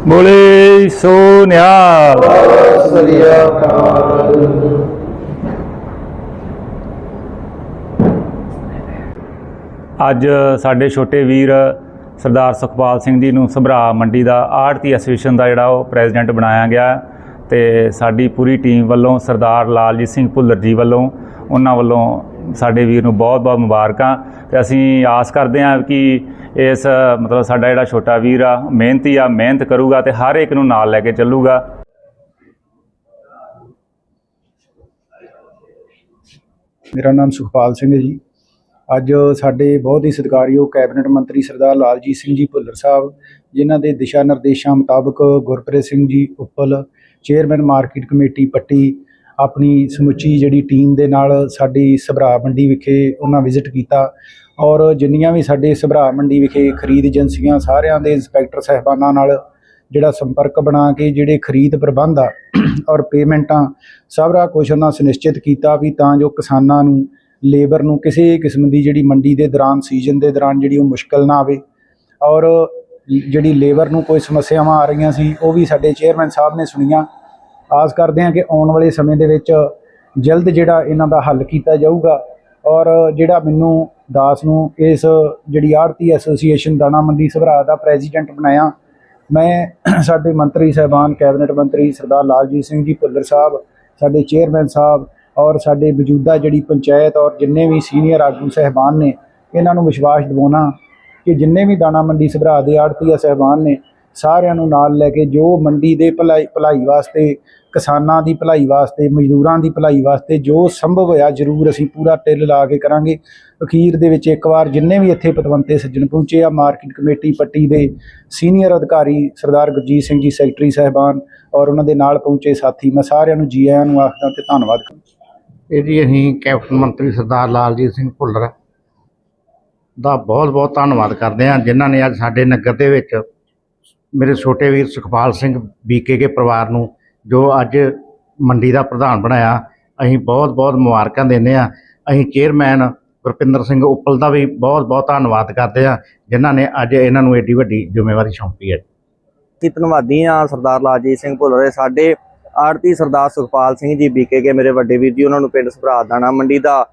ਬੋਲੇ ਸੋ ਨਿਹਾਲ ਸਰੀਆ ਕਾਲ ਅੱਜ ਸਾਡੇ ਛੋਟੇ ਵੀਰ ਸਰਦਾਰ ਸੁਖਪਾਲ ਸਿੰਘ ਜੀ ਨੂੰ ਸਭਰਾ ਮੰਡੀ ਦਾ ਆੜਤੀ ਐਸੋਸੀਏਸ਼ਨ ਦਾ ਜਿਹੜਾ ਉਹ ਪ੍ਰੈਜ਼ੀਡੈਂਟ ਬਣਾਇਆ ਗਿਆ ਤੇ ਸਾਡੀ ਪੂਰੀ ਟੀਮ ਵੱਲੋਂ ਸਰਦਾਰ ਲਾਲਜੀਤ ਸਿੰਘ ਭੁੱਲਰ ਜੀ ਵੱਲੋਂ ਉਹਨਾਂ ਵੱਲੋਂ ਸਾਡੇ ਵੀਰ ਨੂੰ ਬਹੁਤ-ਬਹੁਤ ਮੁਬਾਰਕਾਂ ਤੇ ਅਸੀਂ ਆਸ ਕਰਦੇ ਹਾਂ ਕਿ ਇਸ, ਮਤਲਬ ਸਾਡਾ ਜਿਹੜਾ ਛੋਟਾ ਵੀਰ ਆ ਮਿਹਨਤੀ ਆ, ਮਿਹਨਤ ਕਰੂਗਾ ਤੇ ਹਰ ਇੱਕ ਨੂੰ ਨਾਲ ਲੈ ਕੇ ਚੱਲੂਗਾ। ਮੇਰਾ ਨਾਮ ਸੁਖਪਾਲ ਸਿੰਘ ਹੈ ਜੀ। ਅੱਜ ਸਾਡੇ ਬਹੁਤ ਹੀ ਸਤਿਕਾਰਯੋਗ ਕੈਬਨਿਟ ਮੰਤਰੀ ਸਰਦਾਰ ਲਾਲਜੀਤ ਸਿੰਘ ਜੀ ਭੁੱਲਰ ਸਾਹਿਬ, ਜਿਨ੍ਹਾਂ ਦੇ ਦਿਸ਼ਾ ਨਿਰਦੇਸ਼ਾਂ ਮੁਤਾਬਕ Gurpreet Singh ji Uppal, chairman market committee Patti ਆਪਣੀ ਸਮੁੱਚੀ ਜਿਹੜੀ ਟੀਮ ਦੇ ਨਾਲ ਸਾਡੀ ਸਭਰਾ ਮੰਡੀ ਵਿਖੇ ਉਹਨਾਂ ਵਿਜ਼ਿਟ ਕੀਤਾ ਔਰ ਜਿੰਨੀਆਂ ਵੀ ਸਾਡੇ ਸਭਰਾ ਮੰਡੀ ਵਿਖੇ ਖਰੀਦ ਏਜੰਸੀਆਂ ਸਾਰਿਆਂ ਦੇ ਇੰਸਪੈਕਟਰ ਸਹਿਬਾਨਾਂ ਨਾਲ ਜਿਹੜਾ ਸੰਪਰਕ ਬਣਾ ਕੇ ਜਿਹੜੇ ਖਰੀਦ ਪ੍ਰਬੰਧ ਆ ਔਰ ਪੇਮੈਂਟਾਂ ਸਾਰਾ ਕੁਝ ਉਹਨਾਂ ਸੁਨਿਸ਼ਚਿਤ ਕੀਤਾ ਵੀ ਤਾਂ ਜੋ ਕਿਸਾਨਾਂ ਨੂੰ ਲੇਬਰ ਨੂੰ ਕਿਸੇ ਕਿਸਮ ਦੀ ਜਿਹੜੀ ਮੰਡੀ ਦੇ ਦੌਰਾਨ ਸੀਜ਼ਨ ਦੇ ਦੌਰਾਨ ਜਿਹੜੀ ਉਹ ਮੁਸ਼ਕਲ ਨਾ ਆਵੇ ਔਰ ਜਿਹੜੀ ਲੇਬਰ ਨੂੰ ਕੋਈ ਸਮੱਸਿਆਵਾਂ ਆ ਰਹੀਆਂ ਸੀ ਉਹ ਵੀ ਸਾਡੇ ਚੇਅਰਮੈਨ ਸਾਹਿਬ ਨੇ ਸੁਣੀਆਂ ਆਸ ਕਰਦੇ ਹਾਂ ਕਿ ਆਉਣ ਵਾਲੇ ਸਮੇਂ ਦੇ ਵਿੱਚ ਜਲਦ ਜਿਹੜਾ ਇਹਨਾਂ ਦਾ ਹੱਲ ਕੀਤਾ ਜਾਊਗਾ। ਔਰ ਜਿਹੜਾ ਮੈਨੂੰ ਦਾਸ ਨੂੰ ਇਸ ਜਿਹੜੀ ਆੜਤੀ ਐਸੋਸੀਏਸ਼ਨ ਦਾਣਾ ਮੰਡੀ ਸਭਰਾ ਦਾ ਪ੍ਰੈਜ਼ੀਡੈਂਟ ਬਣਾਇਆ, ਮੈਂ ਸਾਡੇ ਮੰਤਰੀ ਸਾਹਿਬਾਨ, ਕੈਬਨਿਟ ਮੰਤਰੀ ਸਰਦਾਰ ਲਾਲਜੀਤ ਸਿੰਘ ਜੀ ਭੁੱਲਰ ਸਾਹਿਬ, ਸਾਡੇ ਚੇਅਰਮੈਨ ਸਾਹਿਬ ਔਰ ਸਾਡੇ ਮੌਜੂਦਾ ਜਿਹੜੀ ਪੰਚਾਇਤ ਔਰ ਜਿੰਨੇ ਵੀ ਸੀਨੀਅਰ ਆਗੂ ਸਹਿਬਾਨ ਨੇ, ਇਹਨਾਂ ਨੂੰ ਵਿਸ਼ਵਾਸ ਦਿਵਾਉਣਾ ਕਿ ਜਿੰਨੇ ਵੀ ਦਾਣਾ ਮੰਡੀ ਸਭਰਾ ਦੇ ਆੜਤੀਆ ਸਹਿਬਾਨ ਨੇ ਸਾਰਿਆਂ ਨੂੰ ਨਾਲ ਲੈ ਕੇ ਜੋ ਮੰਡੀ ਦੇ ਭਲਾਈ ਭਲਾਈ ਵਾਸਤੇ, ਕਿਸਾਨਾਂ ਦੀ ਭਲਾਈ ਵਾਸਤੇ, ਮਜ਼ਦੂਰਾਂ ਦੀ ਭਲਾਈ ਵਾਸਤੇ ਜੋ ਸੰਭਵ ਹੋਇਆ, ਜ਼ਰੂਰ ਅਸੀਂ ਪੂਰਾ ਟਿੱਲ ਲਾ ਕੇ ਕਰਾਂਗੇ। ਅਖੀਰ ਦੇ ਵਿੱਚ ਇੱਕ ਵਾਰ ਜਿੰਨੇ ਵੀ ਇੱਥੇ ਪਤਵੰਤੇ ਸੱਜਣ ਪਹੁੰਚੇ ਆ, ਮਾਰਕੀਟ ਕਮੇਟੀ ਪੱਟੀ ਦੇ ਸੀਨੀਅਰ ਅਧਿਕਾਰੀ ਸਰਦਾਰ ਗੁਰਜੀਤ ਸਿੰਘ ਜੀ, ਸੈਕਟਰੀ ਸਾਹਿਬਾਨ ਔਰ ਉਹਨਾਂ ਦੇ ਨਾਲ ਪਹੁੰਚੇ ਸਾਥੀ, ਮੈਂ ਸਾਰਿਆਂ ਨੂੰ ਜੀ ਆਇਆਂ ਨੂੰ ਆਖਦਾ ਤੇ ਧੰਨਵਾਦ ਕਰਦਾ। ਇਹ ਜੀ ਅਸੀਂ ਕੈਪਟਨ ਮੰਤਰੀ ਸਰਦਾਰ ਲਾਲਜੀਤ ਸਿੰਘ ਭੁੱਲਰ ਦਾ ਬਹੁਤ ਬਹੁਤ ਧੰਨਵਾਦ ਕਰਦੇ ਹਾਂ, ਜਿਨ੍ਹਾਂ ਨੇ ਅੱਜ ਸਾਡੇ ਨਗਰ ਦੇ ਵਿੱਚ ਮੇਰੇ ਛੋਟੇ ਵੀਰ ਸੁਖਪਾਲ ਸਿੰਘ ਬੀਕੇ ਕੇ ਪਰਿਵਾਰ ਨੂੰ, ਜੋ ਅੱਜ ਮੰਡੀ ਦਾ ਪ੍ਰਧਾਨ ਬਣਾਇਆ, ਅਸੀਂ ਬਹੁਤ ਬਹੁਤ ਮੁਬਾਰਕਾਂ ਦਿੰਦੇ ਹਾਂ। ਅਸੀਂ ਚੇਅਰਮੈਨ ਗੁਰਪਿੰਦਰ ਸਿੰਘ ਉੱਪਲ ਦਾ ਵੀ ਬਹੁਤ ਬਹੁਤ ਧੰਨਵਾਦ ਕਰਦੇ ਹਾਂ, ਜਿਨ੍ਹਾਂ ਨੇ ਅੱਜ ਇਹਨਾਂ ਨੂੰ ਏਡੀ ਵੱਡੀ ਜ਼ਿੰਮੇਵਾਰੀ ਸੌਂਪੀ ਹੈ। ਅਸੀਂ ਧੰਨਵਾਦੀ ਆ ਸਰਦਾਰ ਲਾਜੀਤ ਸਿੰਘ ਭੁੱਲਰੇ ਸਾਡੇ ਆੜਤੀ ਸਰਦਾਰ ਸੁਖਪਾਲ ਸਿੰਘ ਜੀ ਬੀਕੇ ਕੇ, ਮੇਰੇ ਵੱਡੇ ਵੀਰ ਜੀ, ਉਹਨਾਂ ਨੂੰ ਪਿੰਡ ਸਭਰਾ ਦਾਣਾ ਮੰਡੀ ਦਾ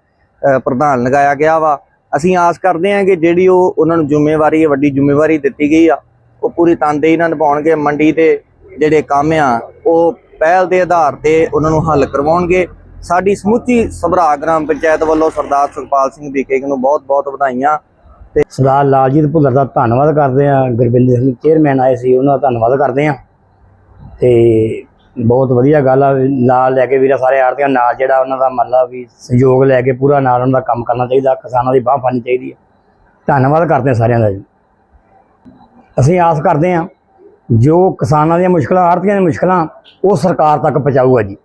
ਪ੍ਰਧਾਨ ਲਗਾਇਆ ਗਿਆ ਵਾ। ਅਸੀਂ ਆਸ ਕਰਦੇ ਹਾਂ ਕਿ ਜਿਹੜੀ ਉਹ ਉਹਨਾਂ ਨੂੰ ਜ਼ਿੰਮੇਵਾਰੀ ਹੈ, ਵੱਡੀ ਜ਼ਿੰਮੇਵਾਰੀ ਦਿੱਤੀ ਗਈ ਆ। ਉਹ ਪੂਰੀ ਤਨਦੇਹੀ ਨਾਲ ਨਿਭਾਉਣਗੇ, ਮੰਡੀ ਦੇ ਜਿਹੜੇ ਕੰਮ ਆ, ਉਹ ਪਹਿਲ ਦੇ ਆਧਾਰ ਤੇ ਉਹਨਾਂ ਨੂੰ ਹੱਲ ਕਰਵਾਉਣਗੇ। ਸਾਡੀ ਸਮੁੱਚੀ ਸਭਰਾ ਗ੍ਰਾਮ ਪੰਚਾਇਤ ਵੱਲੋਂ ਸਰਦਾਰ ਸੁਖਪਾਲ ਸਿੰਘ ਬੀਕੇ ਨੂੰ ਬਹੁਤ ਬਹੁਤ ਵਧਾਈਆਂ ਸਰਦਾਰ ਲਾਲਜੀਤ ਭੁੱਲਰ ਦਾ ਧੰਨਵਾਦ ਕਰਦੇ ਆ ਗੁਰਬਿੰਦਰ ਸਿੰਘ ਚੇਅਰਮੈਨ ਆਏ ਸੀ, ਉਹਨਾਂ ਦਾ ਧੰਨਵਾਦ ਕਰਦੇ ਆ ਤੇ ਬਹੁਤ ਵਧੀਆ ਗੱਲ ਆ ਵੀ ਨਾਲ ਲੈ ਕੇ ਵੀਰਾ ਸਾਰੇ ਆੜਤੀਆਂ ਨਾਲ ਜਿਹੜਾ ਉਹਨਾਂ ਦਾ ਮਤਲਬ ਵੀ ਸਹਿਯੋਗ ਲੈ ਕੇ ਪੂਰਾ ਨਾਲ ਉਹਨਾਂ ਦਾ ਕੰਮ ਕਰਨਾ ਚਾਹੀਦਾ, ਕਿਸਾਨਾਂ ਦੀ ਬਾਹ ਫੜਨੀ ਚਾਹੀਦੀ ਹੈ ਧੰਨਵਾਦ ਕਰਦੇ ਆ ਸਾਰਿਆਂ ਦਾ ਜੀ। ਅਸੀਂ ਆਸ ਕਰਦੇ ਹਾਂ ਜੋ ਕਿਸਾਨਾਂ ਦੀਆਂ ਮੁਸ਼ਕਲਾਂ ਆੜਤੀਆਂ ਦੀਆਂ ਮੁਸ਼ਕਲਾਂ, ਉਹ ਸਰਕਾਰ ਤੱਕ ਪਹੁੰਚਾਊਗਾ ਜੀ।